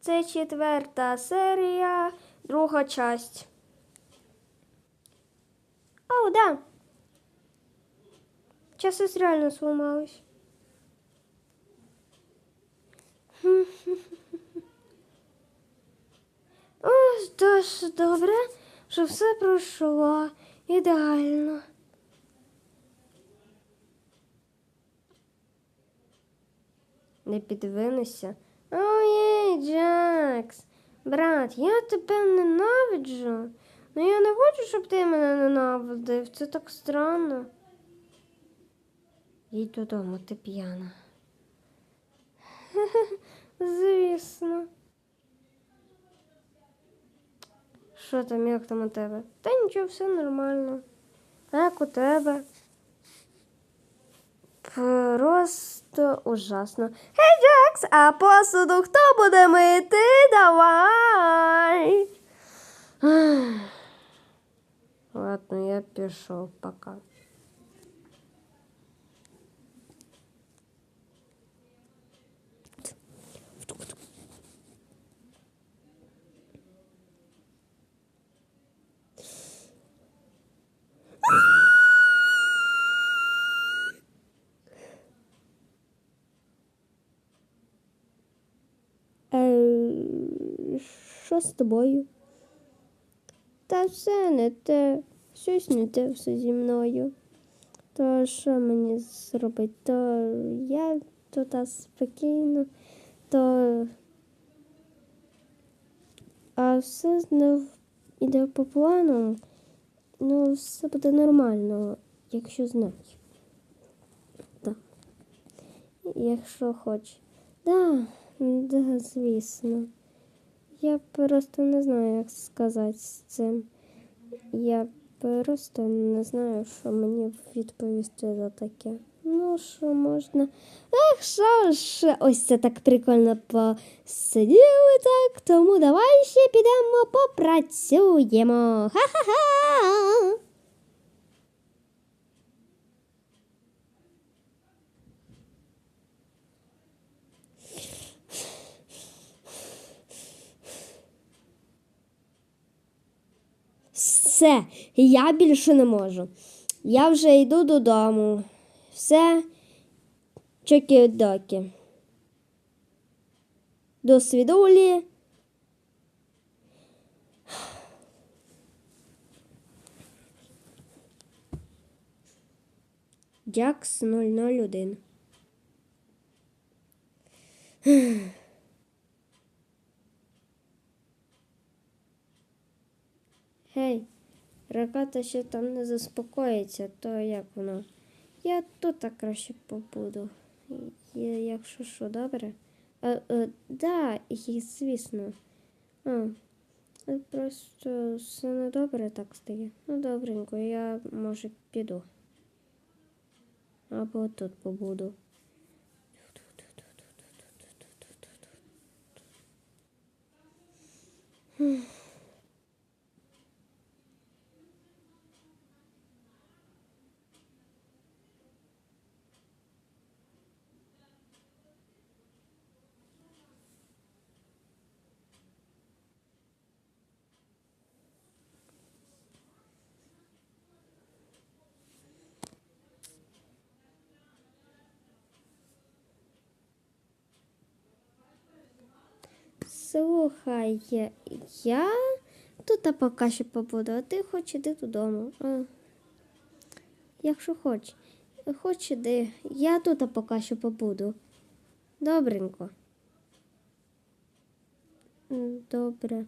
Це четверта серія, друга часть. О, да. Сейчас реально сломалась. Ось дуже добре, що все пройшло ідеально. Не підвинися. Ой, Джакс, брат, я тебе ненавиджу. Ну я не хочу, щоб ти мене ненавидив. Це так странно. Їдь додому, ти п'яна. Звісно. Що там, як там у тебе? Та нічого, все нормально. Як у тебе? Просто ужасно. Гей, Джекс, а посуду хто буде мити? Давай. Ладно, я пішов, пока. Що з тобою? Та все не те, щось не те все зі мною. То що мені зробити? То я тут спокійно, то а все не йде по плану. Ну, все буде нормально, якщо знаєш. Так. Якщо хочеш. Да, да, звісно. Я просто не знаю, як сказати з цим. Я просто не знаю, що мені відповісти за таке. Ну, що можна. Ех, що ж, ось це так прикольно посиділи так, тому давай ще підемо попрацюємо. Ха-ха-ха! Все, я більше не можу. Я вже йду додому. Все, чокі-докі. До свідулі. Джакс 001. Гей, раката ще там не заспокоїться, то як воно? Я тут так краще побуду. Якщо що, добре? Е, е, да, і, звісно. А, е, просто все не добре так стає. Ну, добренько, я може піду. Або тут побуду. Слухай, я тут поки що побуду, а ти хоч іди додому. А, якщо хоч, хоч іди. Я тут поки що побуду. Добренько. Добре.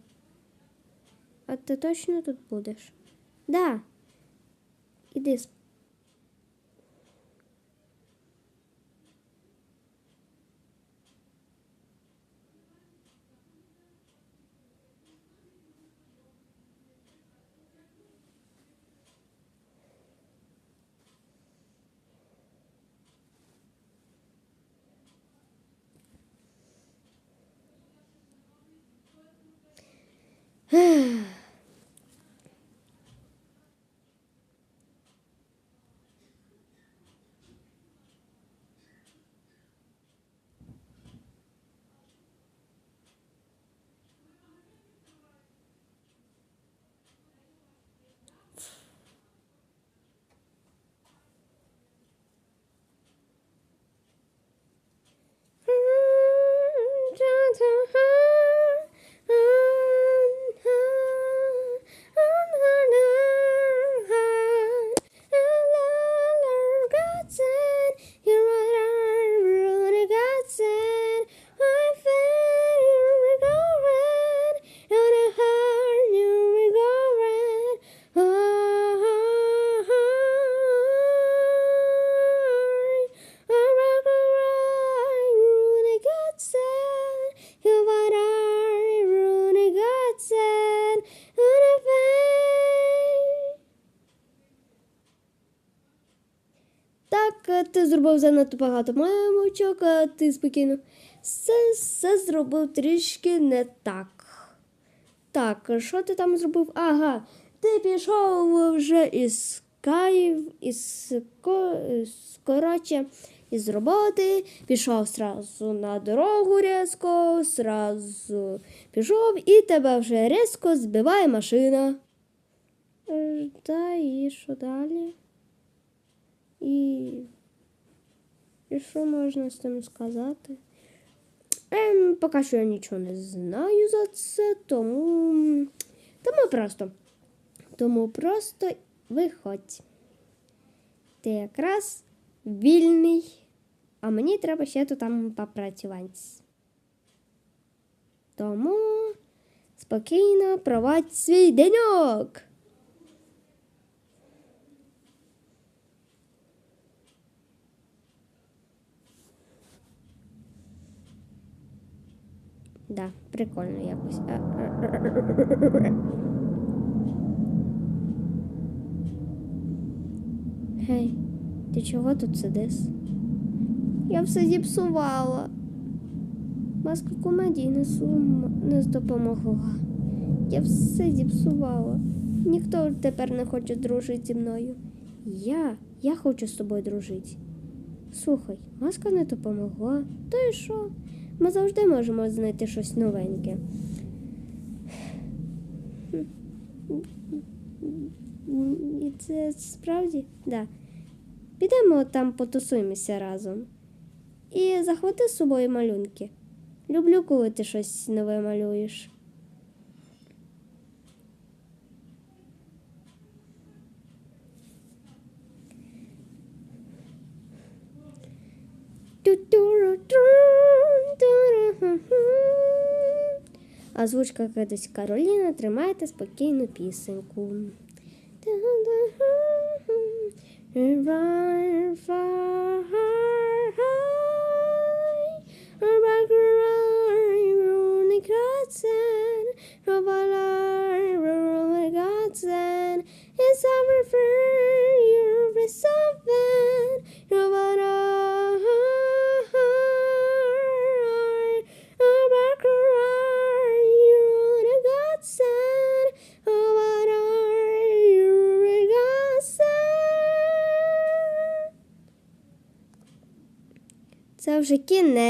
А ти точно тут будеш? Да. Іди сп- 嗯 ти зробив занадто багато мамочок, а спокійно. Все, все зробив трішки не так. Так, що ти там зробив? Ага, ти пішов вже із Каїв, із- коротше, із роботи, пішов сразу на дорогу різко, сразу пішов і тебе вже різко збиває машина. Е, Та і що далі? І, і що можна з цим сказати? Ем, поки що я нічого не знаю за це, тому. Тому просто. Тому просто виходь. Ти якраз вільний, а мені треба ще тут там попрацювати. Тому спокійно провадь свій деньок. Да, прикольно якось. Гей, ти чого тут сидиш? Я все зіпсувала. Маска комедії не, сум... не допомогла. Я все зіпсувала. Ніхто тепер не хоче дружити зі мною. Я, я хочу з тобою дружити. Слухай, маска не допомогла. То і що? Ми завжди можемо знайти щось новеньке. І це справді? Да. Підемо там потусуємося разом. І захвати з собою малюнки. Люблю, коли ти щось нове малюєш. Озвучка кудись Кароліна, тримайте спокійну пісеньку. Вже кінець.